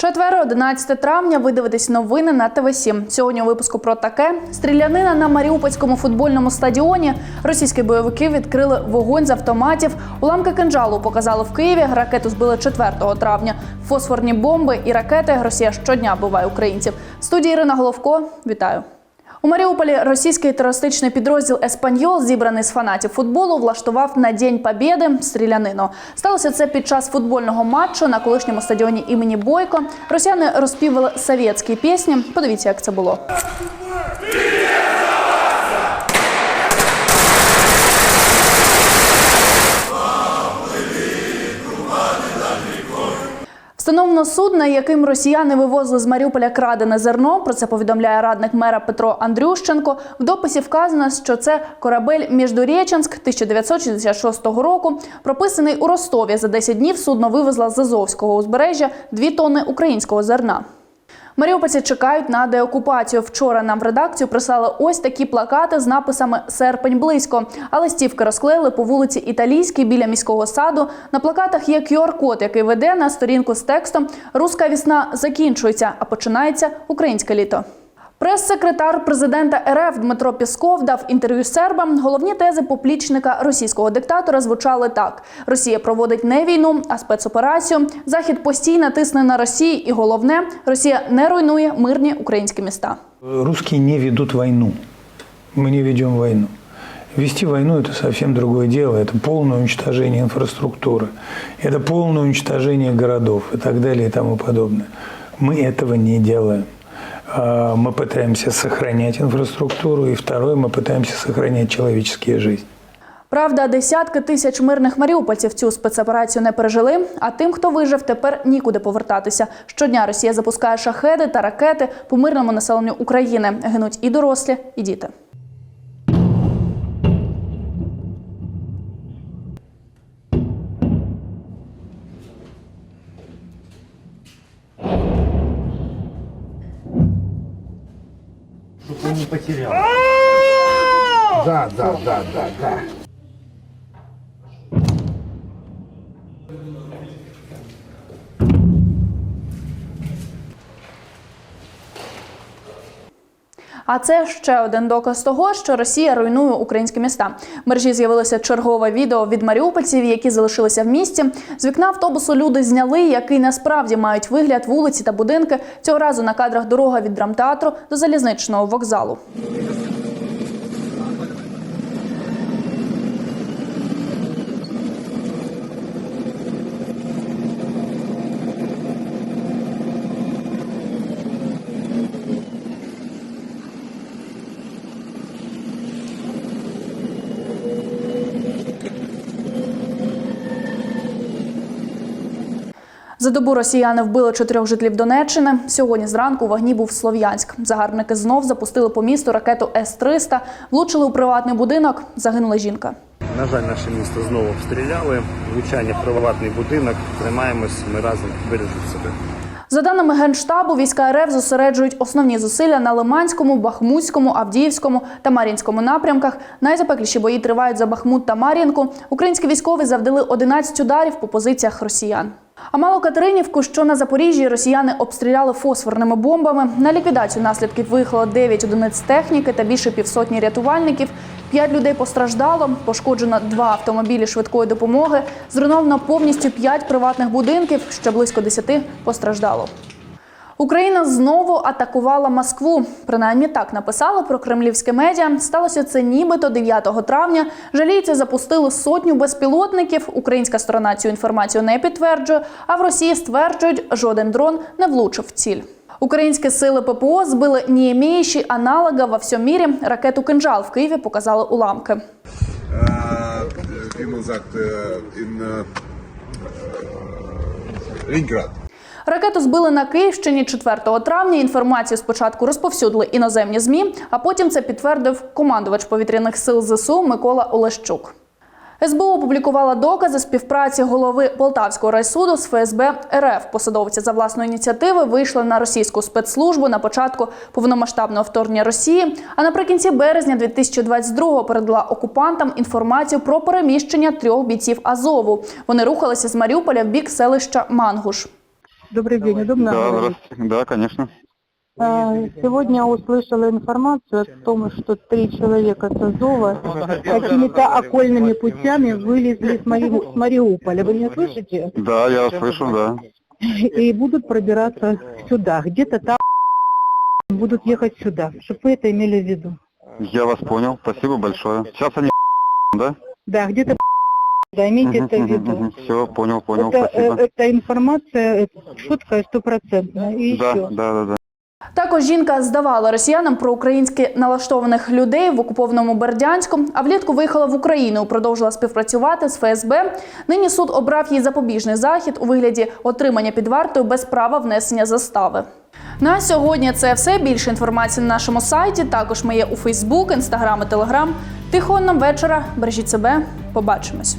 Четверо, 11 травня. Ви дивитесь новини на ТВ 7 Сьогодні у випуску про таке: стрілянина на Маріупольському футбольному стадіоні. Російські бойовики відкрили вогонь з автоматів. Уламки кинджалу показали в Києві. Ракету збили 4 травня. Фосфорні бомби і ракети. Росія щодня буває українців. В студії Ірина Головко. Вітаю. У Маріуполі російський терористичний підрозділ Еспаньол, зібраний з фанатів футболу, влаштував на День Побєди стрілянину. Сталося це під час футбольного матчу на колишньому стадіоні імені Бойко. Росіяни розпівали совєтські пісні. Подивіться, як це було. Встановлено судно, яким росіяни вивозили з Маріуполя крадене зерно. Про це повідомляє радник мера Петро Андрющенко. В дописі вказано, що це корабель Міждурєченськ 1966 року. Прописаний у Ростові. За 10 днів судно вивезло з Азовського узбережжя 2 тонни українського зерна. Маріупольці чекають на деокупацію. Вчора нам в редакцію прислали ось такі плакати з написами Серпень близько. А листівки розклеїли по вулиці Італійській біля міського саду. На плакатах є QR-код, який веде на сторінку з текстом Руська вісна закінчується, а починається українське літо. Прес-секретар президента РФ Дмитро Пісков дав інтерв'ю сербам. Головні тези поплічника російського диктатора звучали так: Росія проводить не війну, а спецоперацію. Захід постійно тисне на Росію, і головне, Росія не руйнує мирні українські міста. Русские не ведут войну. Мы не ведем войну. Вести войну – это совсем другое дело. Это полное уничтожение инфраструктуры. Это полное уничтожение городов и так далее и тому подобное. Мы этого не делаем. А, Мы пытаемся сохранять инфраструктуру. И второе, мы пытаемся сохранять человеческие жизни. Правда, десятки тисяч мирних маріупольців цю спецоперацію не пережили. А тим, хто вижив, тепер нікуди повертатися. Щодня Росія запускає шахеди та ракети по мирному населенню України. Гинуть і дорослі, і діти. Не потерял. Да, да, да, да, да. А це ще один доказ того, що Росія руйнує українські міста. В мережі з'явилося чергове відео від маріупольців, які залишилися в місті. З вікна автобусу люди зняли, який насправді мають вигляд вулиці та будинки. Цього разу на кадрах дорога від драмтеатру до залізничного вокзалу. За добу росіяни вбили чотирьох жителів Донеччини. Сьогодні зранку у вогні був Слов'янськ. Загарбники знов запустили по місту ракету С-300, влучили у приватний будинок. Загинула жінка. На жаль, наше місто знову обстріляли. Влучання в приватний будинок. Тримаємось, ми разом бережемо себе. За даними генштабу, війська РФ зосереджують основні зусилля на Лиманському, Бахмутському, Авдіївському та Мар'їнському напрямках. Найзапекліші бої тривають за Бахмут та Мар'їнку. Українські військові завдали 11 ударів по позиціях росіян. А Малокатеринівку, що на Запоріжжі, росіяни обстріляли фосфорними бомбами. На ліквідацію наслідків виїхало 9 одиниць техніки та більше півсотні рятувальників. П'ять людей постраждало, пошкоджено два автомобілі швидкої допомоги. Зруйновано повністю п'ять приватних будинків. Ще близько 10 постраждало. Україна знову атакувала Москву. Принаймні так написали про кремлівське медіа. Сталося це нібито 9 травня. Жалійці запустили сотню безпілотників. Українська сторона цю інформацію не підтверджує. А в Росії стверджують, жоден дрон не влучив в ціль. Українські сили ППО збили імеючи аналога во всьому мірі ракету «Кинжал» в Києві показали уламки. Äh, Ракету збили на Київщині 4 травня. Інформацію спочатку розповсюдили іноземні змі, а потім це підтвердив командувач повітряних сил ЗСУ Микола Олещук. СБУ опублікувала докази співпраці голови Полтавського райсуду з ФСБ РФ. Посадовці за власної ініціативи вийшли на російську спецслужбу на початку повномасштабного вторгнення Росії. А наприкінці березня 2022-го передала окупантам інформацію про переміщення трьох бійців Азову. Вони рухалися з Маріуполя в бік селища Мангуш. Добрый день, удобно Да, здравствуйте. Да, конечно. А, Сегодня услышала информацию о том, что три человека с Азова какими-то окольными путями вылезли с, Мари- с Мариуполя. Вы меня слышите? Да, я вас слышу, да. И будут пробираться сюда. Где-то там будут ехать сюда. Чтобы вы это имели в виду. Я вас понял. Спасибо большое. Сейчас они да? Да, где-то да, имейте это в виду. Все, понял, понял, Это, спасибо. э, эта информация э, четкая, стопроцентная. И Да, еще. да, да, да. Також жінка здавала росіянам проукраїнськи налаштованих людей в окупованому Бердянську, а влітку виїхала в Україну, продовжила співпрацювати з ФСБ. Нині суд обрав їй запобіжний захід у вигляді отримання під вартою без права внесення застави. На сьогодні це все. Більше інформації на нашому сайті. Також ми є у Фейсбук, Інстаграм і Телеграм. Тихого нам вечора. Бережіть себе. Побачимось.